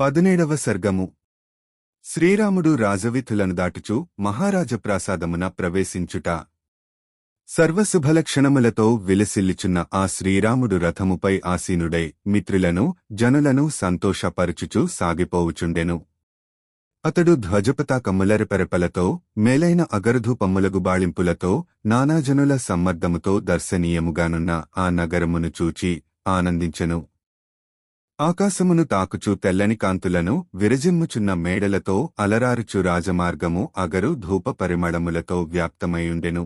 పదునేడవ సర్గము. శ్రీరాముడు రాజవిధులను దాటుచు మహారాజప్రాసాదమున ప్రవేశించుట. సర్వశుభలక్షణములతో విలసిల్లిచున్న ఆ శ్రీరాముడు రథముపై ఆసీనుడై మిత్రులను జనులను సంతోషపరుచుచు సాగిపోవుచుండెను. అతడు ధ్వజపతాకమ్ములరిపెరపలతో మేలైన అగరధూపమ్ములగు బాళింపులతో నానాజనుల సమ్మర్దముతో దర్శనీయముగానున్న ఆ నగరమును చూచి ఆనందించెను. ఆకాశమును తాకుచు తెల్లని కాంతులను విరజిమ్ముచున్న మేడలతో అలరారుచు రాజమార్గము అగరు ధూప పరిమళములతో వ్యాప్తమయుండెను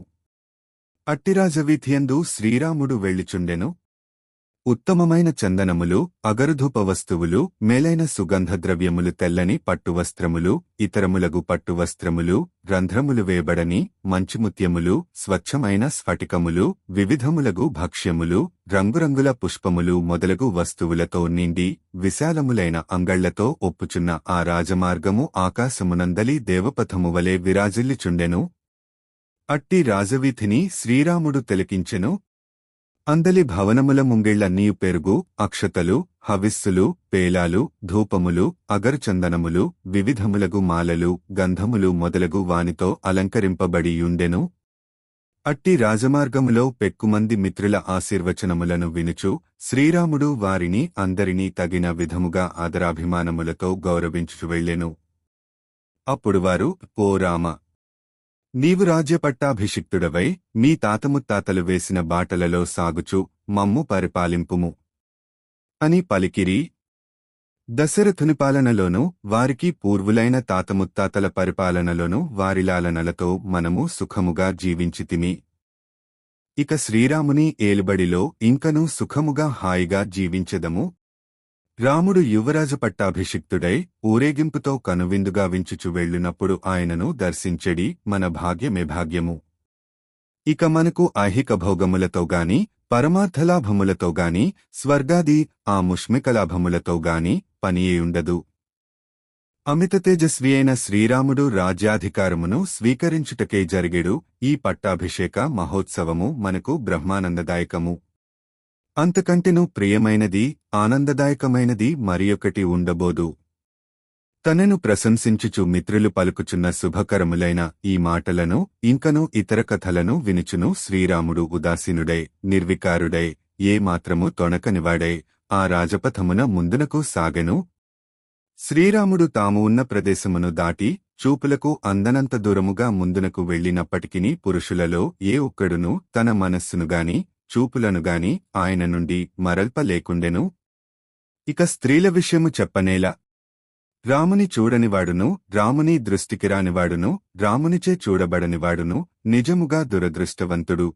అట్టిరాజవీథియందు శ్రీరాముడు వెళ్ళిచుండెను. ఉత్తమమైన చందనములు అగరుధూప వస్తువులు మేలైన సుగంధ ద్రవ్యములు తెల్లని పట్టువస్త్రములు ఇతరములగు పట్టువస్త్రములు రంధ్రములు వేయబడని మంచిముత్యములు స్వచ్ఛమైన స్ఫటికములు వివిధములగు భక్ష్యములు రంగురంగుల పుష్పములు మొదలగు వస్తువులతో నిండి విశాలములైన అంగళ్ళతో ఒప్పుచున్న ఆ రాజమార్గము ఆకాశమునందలి దేవపథము వలె విరాజిల్లిచుండెను. అట్టి రాజవీథిని శ్రీరాముడు తిలకించెను. అందలి భవనముల ముంగిళ్ళన్నీ పెరుగు అక్షతలు హవిస్సులు పేలాలు ధూపములు అగరుచందనములు వివిధములగు మాలలు గంధములు మొదలగు వానితో అలంకరింపబడియుండెను. అట్టి రాజమార్గములో పెక్కుమంది మిత్రుల ఆశీర్వచనములను వినుచు శ్రీరాముడు వారిని అందరినీ తగిన విధముగా ఆదరాభిమానములతో గౌరవించుచు వెళ్ళెను. అప్పుడు వారు ఓ రామ నీవు రాజ్యపట్టాభిషిక్తుడవై మీ తాతముత్తాతలు వేసిన బాటలలో సాగుచు మమ్ము పరిపాలింపుము. అని పలికిరి. దశరథుని పాలనలోనూ వారికి పూర్వులైన తాతముత్తాతల పరిపాలనలోనూ వారిలాలనలతో మనము సుఖముగా జీవించితిమి. ఇక శ్రీరాముని ఏలుబడిలో ఇంకనూ సుఖముగా హాయిగా జీవించెదము. రాముడు యువరాజు పట్టాభిషిక్తుడై ఊరేగింపుతో కనువిందుగా వించుచు వెళ్ళినప్పుడు ఆయనను దర్శించెడి మన భాగ్యమే భాగ్యము. ఇక మనకు ఐహిక భోగములతో గాని పరమార్థలాభములతో గాని స్వర్గాది ఆ ముష్మికలాభములతో గాని పనియేయుండదు అమిత తేజస్వి అయిన శ్రీరాముడు రాజ్యాధికారమును స్వీకరించుటకే జరిగెడు ఈ పట్టాభిషేక మహోత్సవము మనకు బ్రహ్మానందదాయకము. అంతకంటెను ప్రియమైనది ఆనందదాయకమైనది మరియొకటి ఉండబోదు. తనను ప్రశంసించుచు మిత్రులు పలుకుచున్న శుభకరములైన ఈ మాటలను ఇంకను ఇతర కథలను వినుచును శ్రీరాముడు ఉదాసీనుడై నిర్వికారుడై ఏ మాత్రము తొణకనివాడై ఆ రాజపథమున ముందునకు సాగెను. శ్రీరాముడు తాము ఉన్న ప్రదేశమును దాటి చూపులకు అందనంత దూరముగా ముందునకు వెళ్ళినప్పటికిని పురుషులలో ఏ ఒక్కడునూ తన మనస్సునుగాని చూపులనుగాని ఆయన నుండి మరల్ప లేకుండెను ఇక స్త్రీల విషయము చెప్పనేలా. రాముని చూడనివాడును రాముని దృష్టికి రానివాడును రామునిచే చూడబడనివాడును నిజముగా దురదృష్టవంతుడు.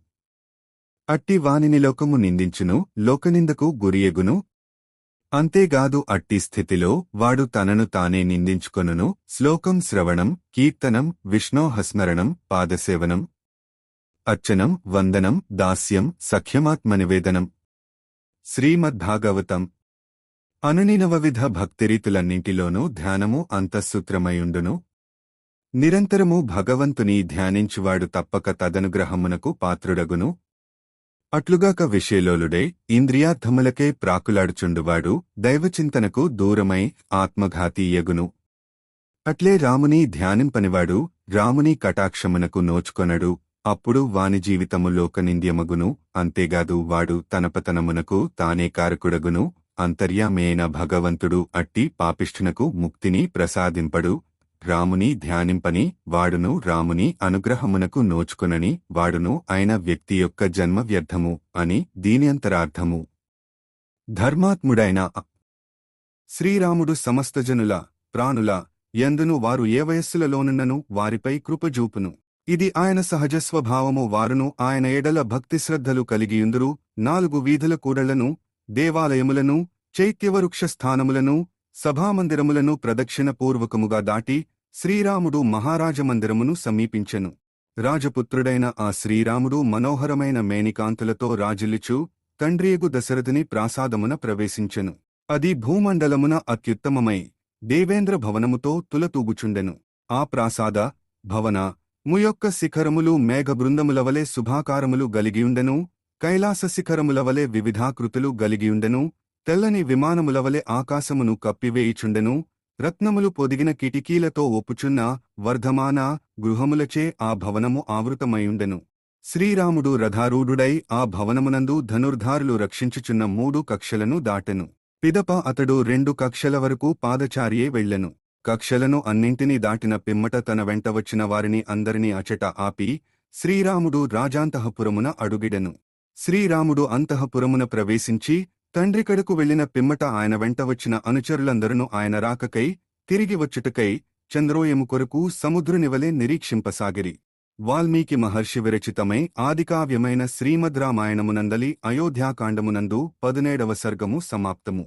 అట్టి వానిని లోకము నిందించును లోకనిందకు గురియగును. అంతేగాదు అట్టి స్థితిలో వాడు తనను తానే నిందించుకొనును శ్లోకం శ్రవణం కీర్తనం విష్ణోహస్మరణం పాదసేవనం. అర్చనం వందనం దాస్యం సఖ్యమాత్మనివేదనం. శ్రీమద్భాగవతం. అనునినవవిధ భక్తిరీతులన్నింటిలోనూ ధ్యానము అంతఃసూత్రమయుండును. నిరంతరము భగవంతుని ధ్యానించువాడు తప్పక తదనుగ్రహమునకు పాత్రుడగును. అట్లుగాక విషయలోలుడే ఇంద్రియార్థములకే ప్రాకులాడుచుండువాడు దైవచింతనకు దూరమై ఆత్మఘాతీయగును అట్లే రాముని ధ్యానింపనివాడు రాముని కటాక్షమునకు నోచుకొనడు. అప్పుడు వాని జీవితము లోకనింద్యమగును అంతేగాదు వాడు తనపతనమునకు తానే కారకుడగును అంతర్యామేన భగవంతుడు అట్టి పాపిష్ఠునకు ముక్తిని ప్రసాదింపడు రాముని ధ్యానింపని వాడును రాముని అనుగ్రహమునకు నోచుకునని వాడును అయిన వ్యక్తి యొక్క జన్మ వ్యర్థము అని దీన్యంతరార్థము ధర్మాత్ముడైన శ్రీరాముడు సమస్తజనుల ప్రాణుల ఎందును వారు ఏ వయస్సులలోనున్నను వారిపై కృపజూపును. ఇది ఆయన సహజ స్వభావము వారును ఆయన ఎడల భక్తిశ్రద్ధలు కలిగియుందురు. నాలుగు వీధుల కూడళ్ళను దేవాలయములను చైత్యవృక్ష స్థానములను సభామందిరములను ప్రదక్షిణపూర్వకముగా దాటి శ్రీరాముడు మహారాజమందిరమును సమీపించెను. రాజపుత్రుడైన ఆ శ్రీరాముడు మనోహరమైన మేనికాంతులతో రాజిల్లుచు తండ్రియగు దశరథుని ప్రాసాదమున ప్రవేశించెను. అది భూమండలమున అత్యుత్తమమై దేవేంద్ర భవనముతో తులతూగుచుండెను. ఆ ప్రాసాద భవన ముయొక్క శిఖరములు మేఘబృందములవలే శుభాకారములు గలిగియుండెను కైలాస శిఖరములవలే వివిధాకృతులు గలిగియుండెను తెల్లని విమానములవలె ఆకాశమును కప్పివేయిచుండెను రత్నములు పొదిగిన కిటికీలతో ఒప్పుచున్న వర్ధమాన గృహములచే ఆ భవనము ఆవృతమయుండెను శ్రీరాముడు రథారూఢుడై ఆ భవనమునందు ధనుర్ధారులు రక్షించుచున్న మూడు కక్షలను దాటెను. పిదప అతడు రెండు కక్షల వరకు పాదచారియే వెళ్ళెను కక్షలను అన్నింటినీ దాటిన పిమ్మట తన వెంట వచ్చిన వారిని అందరినీ అచట ఆపి శ్రీరాముడు రాజాంతఃపురమున అడుగిడెను. శ్రీరాముడు అంతఃపురమున ప్రవేశించి తండ్రికడకు వెళ్ళిన పిమ్మట ఆయన వెంట వచ్చిన అనుచరులందరూ ఆయన రాకకై తిరిగి వచ్చుటకై చంద్రోయము కొరకు సముద్రునివలే నిరీక్షింపసాగిరి. వాల్మీకి మహర్షి విరచితమై ఆదికావ్యమైన శ్రీమద్ రామాయణమునందలి అయోధ్యాకాండమునందు పదునేడవ సర్గము సమాప్తము.